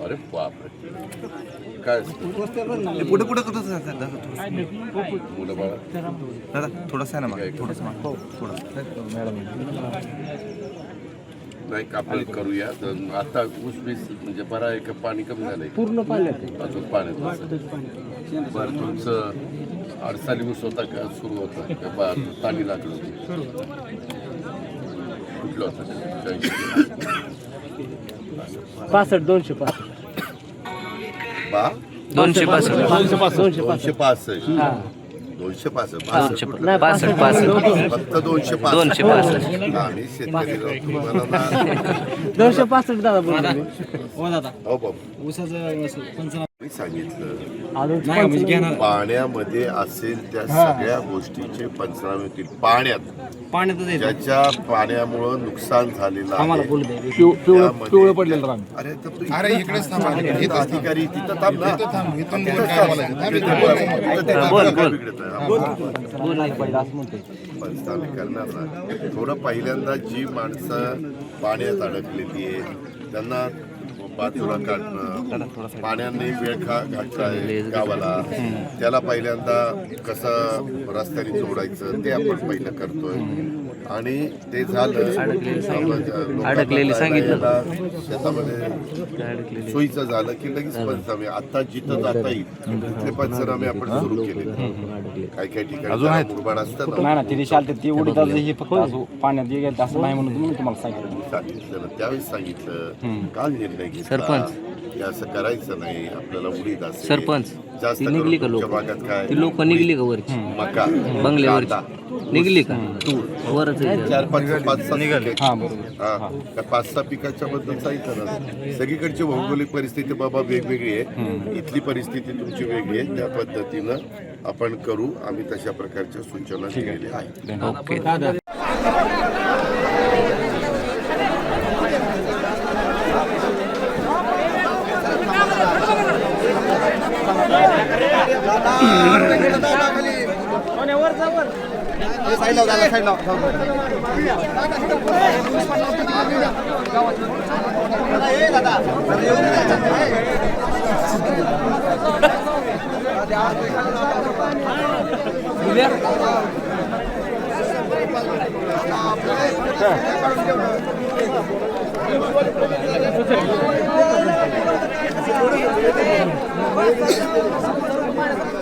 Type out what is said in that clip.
अरे बापरे. काय? पुढे पुढे कसं दादा दादा मुलं बाळा दादा थोडंसं आहे ना मग. थोडंसं माग. हो थोडं. मॅडम नाही आपण करूया. तर आता ऊस बीस म्हणजे बरा आहे का? पाणी कमी झालंय पूर्ण पाण्यात अजून पाण्यात बरं तुमचं अडसाली ऊस होता का? सुरू होता का? बा पाणी लागलं होतं. कुठलं होतं? पासष्ट दोनशे पासष्ट बा दोनशे पासष्ट दोनशे पासष्ट दोनशे पासष्ट हा दोनशे पासष्ट दोनशे पासष्ट नाही पासष्ट पासष्ट फक्त दोनशे पासष्ट दोनशे पासष्ट. आम्ही शेतकरी राहू. तुम्हाला ना दोनशे पासष्ट दादा बोलतो मी. हो दादा. हो बाबू ऊसाचं पंचनामा मी सांगितलं. अजून पाण्यामध्ये असेल त्या सगळ्या गोष्टीचे पंचनामे होतील. पाण्यात. पाण्यातच येतं. ज्याच्या पाण्यामुळं नुकसान झालेलं आम्हाला आहे बोलू दे त्यामध्ये- पिवळं पडलेलं रान. अरे तर तू- अरे इकडेच थांब अधिकारी तिथं थांब ना. इथं थांब, इथून तिथं बोल काय थांब. बोलायचं. तिथं बोल. तिथं ते बोल, काय बोल. बिघडत आहे? बोल. बोल नाही पाहिजे असं म्हणतोय पंचनामे करणार ना. थोडं पहिल्यांदा जी माणसं पाण्यात अडकलेली आहे त्यांना बाजूला काढणं पाण्याने वेळ खा घातलाय गावाला. त्याला पहिल्यांदा कसं रस्त्याने जोडायचं ते आपण पहिलं करतोय. आणि ते झालं अडकलेली सांगितलं. शेतामध्ये सोयीचं झालं की लगेच पंचनामे आता जिथं जाता येईल तिथले पंचनामे आपण सुरू केले. काही काही ठिकाणी मुरबाड असतं ना. नाही ना तिथे शालते ती उडीत हे फक्त पाण्यात गेलं असं नाही म्हणून मी तुम्हाला सांगितलं. सांगितलं त्यावेळेस सांगितलं. काल निर्णय घेतला. सरपंच. असं करायचं नाही. आपल्याला उडीद सरपंच. जास्त ती करून निघली का तुमच्या लोक? भागात काय? ती लोक निघली का वरची? मका बंगल्यावरची. कांदा, निघली का? वरच आहे. चार पाच पाच सहा निघाले. हा त्या पाच सहा पिकाच्या बद्दल सांगितलं ना. सगळीकडची भौगोलिक परिस्थिती बाबा वेगवेगळी आहे. इथली परिस्थिती तुमची वेगळी आहे. त्या पद्धतीनं आपण करू. आम्ही तशा प्रकारच्या सूचना दिलेल्या आहेत. ओके. Terima ya. kasih.